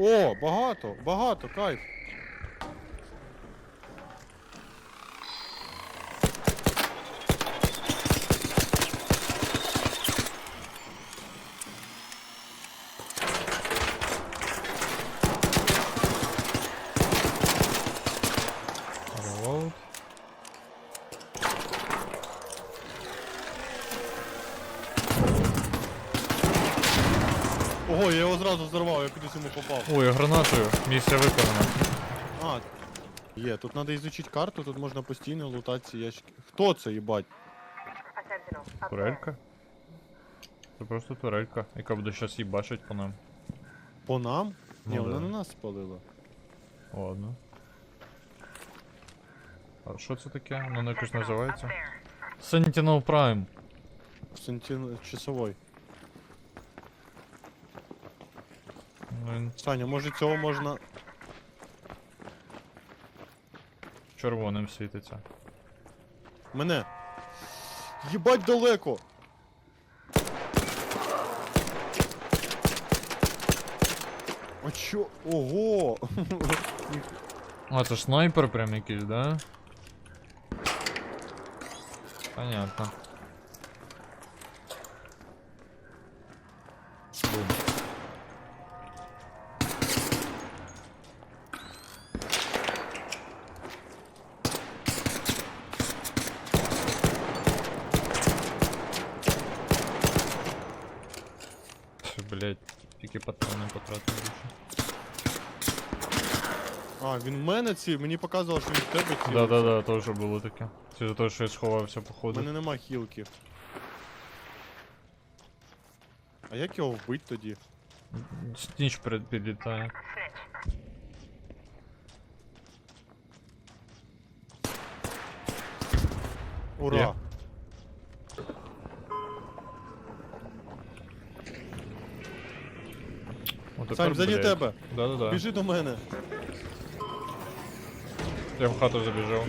О, багато, багато, кайф. Я взорвав, я кудись йому попав. Ой, гранатою. Місія виконана. А, є, тут треба ізучити карту, тут можна постійно лутати ці ящики. Хто це, їбать? Турелька. Це просто турелька, яка буде щас їбачить по нам. По нам? Ні, Ну вона да. на нас спалила. Ладно. А що це таке? Воно якось називається? Sentinel Prime. Сентін часовой. Ну, він Саня, може цього можна. червоним світиться. Мене. Їбать далеко! А чо? Ого! А, це ж снайпер прям якийсь, да? Понятно. Тільки патрони потратив більше. А, він в мене ці, мені показувало, що він в тебе ці. Да-да-да, теж було таке. Це за те, що я сховався У походу. мене нема хілки. А як його вбить тоді? Ніч перед підлітає. Ура! Є. О, тепер, Сань, блядь. тебе! Да-да-да. Біжи до мене! Я в хату забіжав.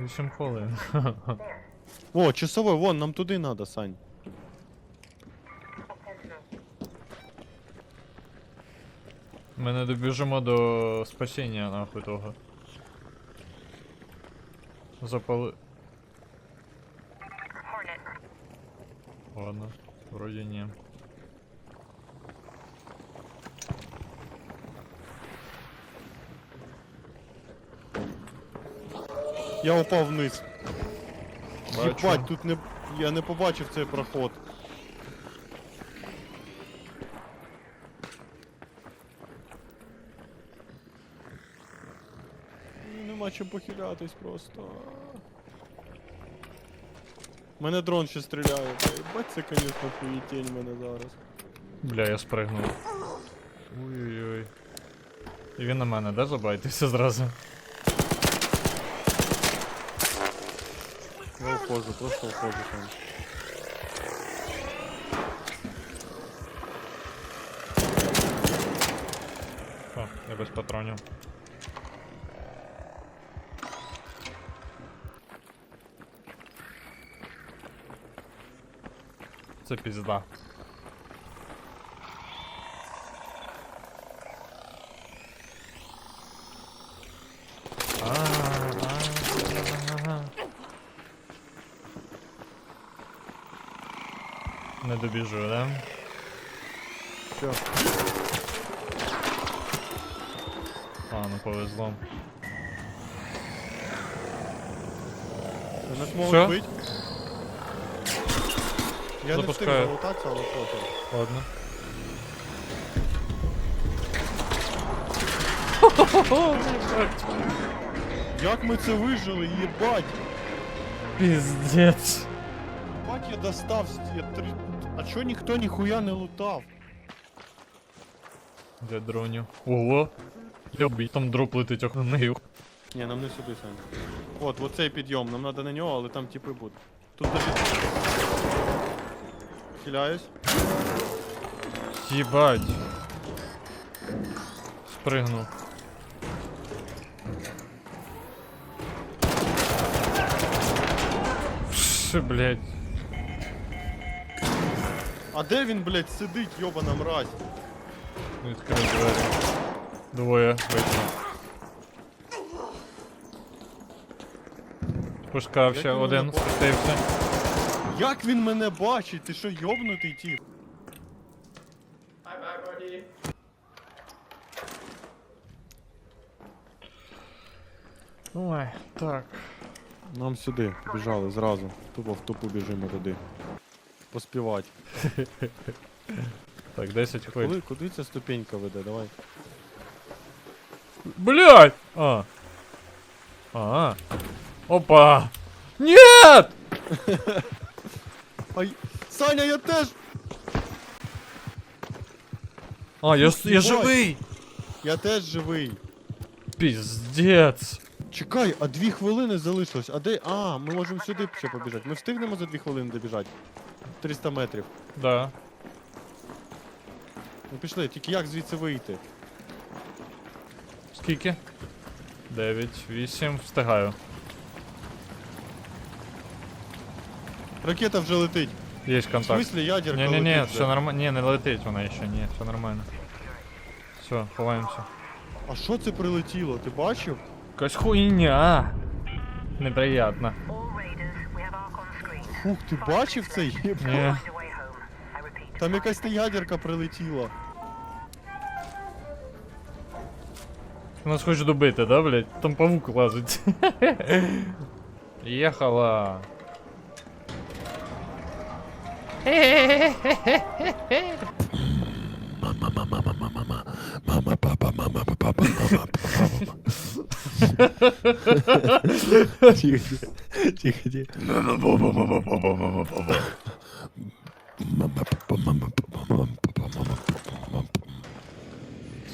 Вісім хвилин. О, часовой, вон, нам туди надо, Сань. Ми не добіжимо до спасіння нахуй того. Запали. Hornet. Ладно, вроді ні. Я упав вниз. Бачу. Єбать, тут не. Я не побачив цей проход. Нема чим похилятись просто. Мене дрон ще стріляє. Єбать, це, конечно, хуєтень мене зараз. Бля, я спригнув. Ой-ой-ой. І він на мене, да, забайтеся зразу? Я уходжу, просто уходжу там. О, я без патронів. Це пізда. Не добіжу, да? Все. А, ну повезло. Нас Всё? можуть бить. Я не встиг Запускаю. залутатися, але похер. Ладно. Як ми це вижили, їбать! Пиздец. Бать я достав, я три... А чо ніхто ніхуя не лутав? Для дронів. Ого! Йобій, там дроп летить охнею. Ні, нам не сюди, Сань. От, от цей підйом, нам треба на нього, але там типи будуть. Тут даже... Хиляюсь. Їбать. Спригнув. Пш, блядь. А де він, блядь, сидить, йобана мразь? Відкрив двері. Двоє вийшло. Пошкався, Як він один мене бачить? спустився. Як він мене бачить? Ти що, йобнутий тіп? Ой, так. Нам сюди, біжали зразу. Тупо в тупу біжимо туди. Поспівати. Так, 10 хвилин. Куди, куди ця ступенька веде? Давай. Блять! А. А. Опа! Нет! Ай. Саня, я теж! А, я, с- я живий! Я теж живий. Піздец. Чекай, а дві хвилини залишилось. А де. А, ми можемо сюди ще побіжати. Ми встигнемо за дві хвилини добіжати. 300 метрів. Да. Ну пішли, тільки як звідси вийти? Скільки? 9, 8, встигаю. Ракета вже летить. Є В контакт. смислі ядерка Ні, ні, ні, летить все вже. нормально. Ні, не летить вона ще, ні, все нормально. Все, ховаємося. А що це прилетіло? Ти бачив? Якась хуйня. Неприятно. Фух, ти бачив це? Ні. Там якась та ядерка прилетіла. Нас хочуть добити, да, блядь? Там павук лазить. Ехала. Тихо, тихо, тихо.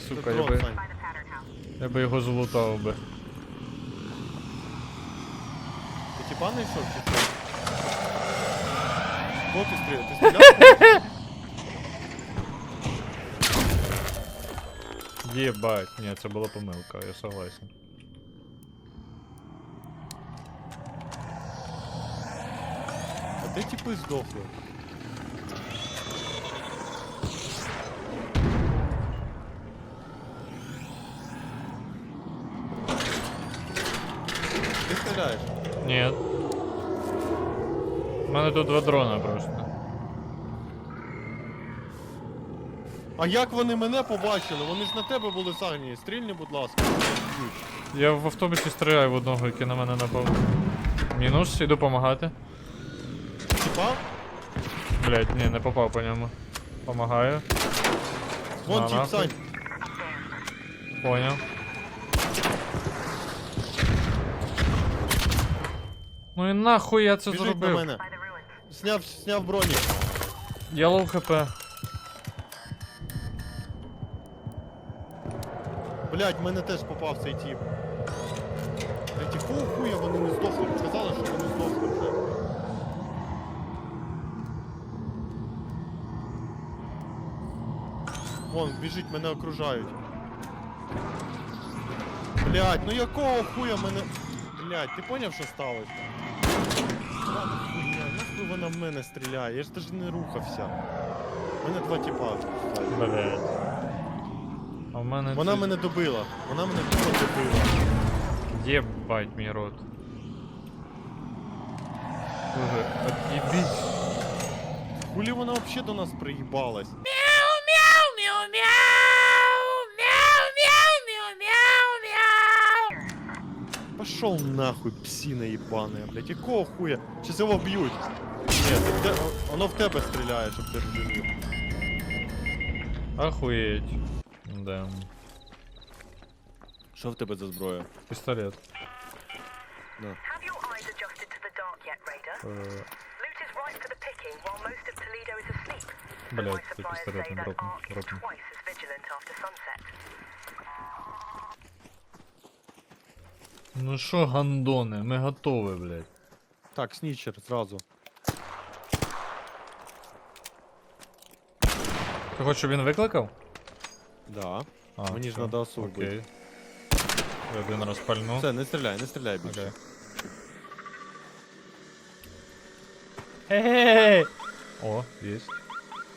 Сука, я би, я би його залутав би. Ти типа не йшов чи що? Кого ти стріляв? Ти стріляв? Єбать. Ні, це була помилка, я согласен. Де типи здохли? Ти стріляєш? Ні. У мене тут два дрона просто. А як вони мене побачили? Вони ж на тебе були загнані. Стрільні, будь ласка. Я в автобусі стріляю в одного, який на мене напав. Мінус, іду помагати. Типа? Блять, ні, не попав по ньому. Помагаю. Вон тип. Сань. Поняв. Ну і нахуй я це Біжить на зробив. мене. Сняв, сняв броні. Я лоу хп. Блять, мене теж попав цей тип. Блять, якого хуя вони не здохли? Сказали, що вони здохли вже. Вон, біжить, мене окружають. Блять, ну якого хуя мене. Блять, ти поняв, що сталося? Нахуй вона в мене стріляє, я ж даже не рухався. У мене два тіпа. Блять. А в мене. Вона тут- мене добила. Вона мене тупо добила. Єбать мій рот. Слухай, от'їбіть. Хулі вона вообще до нас приїбалась? Пошел нахуй, псина ебаная, блядь, якого хуя? Сейчас. Ні, це в те... о- воно в тебе стріляє, щоб ти розумів. Охуєть. Да. Що в тебе за зброя? Пістолет. Have your eyes adjusted to the dark yet, Ну що, гандони, ми готові, блядь. Так, снічер зразу. Ти хочеш, щоб він викликав? Да. А, Мені ж все, надо осу Окей. Я один раз пальну. Все, не стріляй, не стріляй більше. Окей. Ей! О, єсть.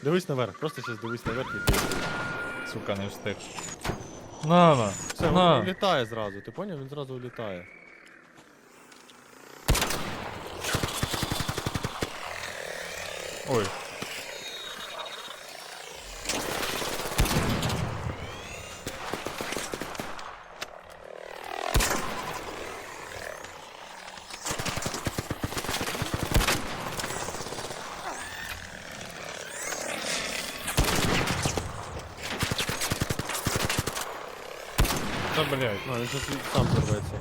Дивись наверх, просто зараз дивись наверх і ти. Сука, не встиг. На, на. Все, на. він літає зразу, ти поняв? Він зразу улітає. Ой. Блядь. А, він зараз сам зірветься.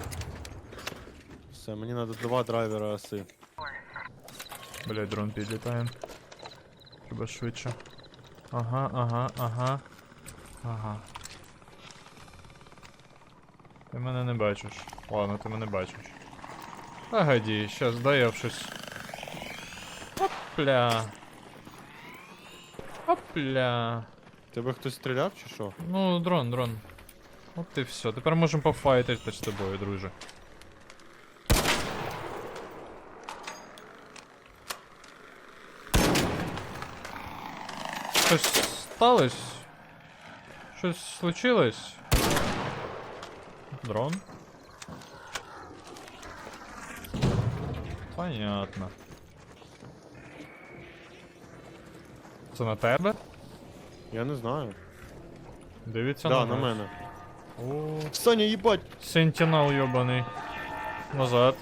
Все, мені треба два драйвера оси. Блядь, дрон підлітає. Треба швидше. Ага, ага, ага. Ага. Ти мене не бачиш. Ладно, ти мене бачиш. Погоді, щас дай я в щось. Опля. Опля. Тебе хтось стріляв чи що? Ну, дрон, дрон. От і все. Тепер можемо пофайтити з тобою, друже. Щось сталося? Щось случилось? Дрон? Понятно. Це на тебе? Я не знаю. Дивіться да, на мене. О, Саня, їбать! Сентинел ёбаный. Назад.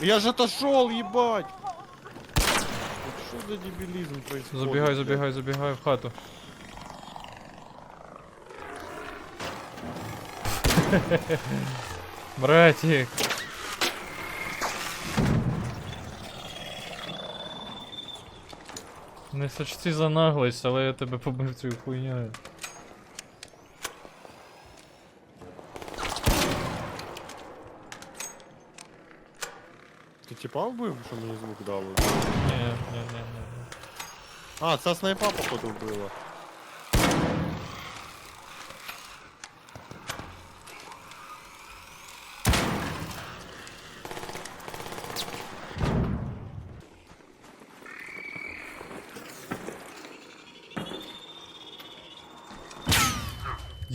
Я же отошел, ебать! Вот Что за дебилизм происходит? Забігай, блядь? забігай, забігай в хату. Братик. Не сочти за наглость, але я тебе побив цією хуйнею. Ти типа вбив, що мені звук дали? Ні, ні, ні, ні. А, це снайпа, походу, вбила.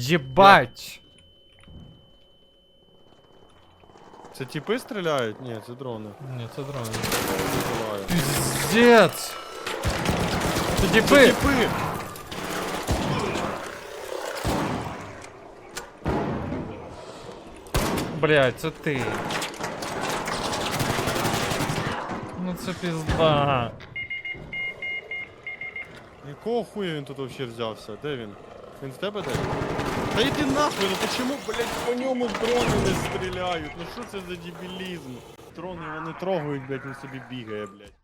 Єбать! Це типи стріляють? Ні, це дрони. Ні, це дрон. Вбиваю. Пиздец! Це Це діпи! типи! Блять, це ти. Ну це пізда. Якого хуя він тут вообще взявся? Де він? Він з тебе десь? Та иди нахуй, ну почему, блядь, по ньому дрони не стріляють? Ну що це за дебілізм? Дрони його не трогають, блядь, він собі бігає, блядь.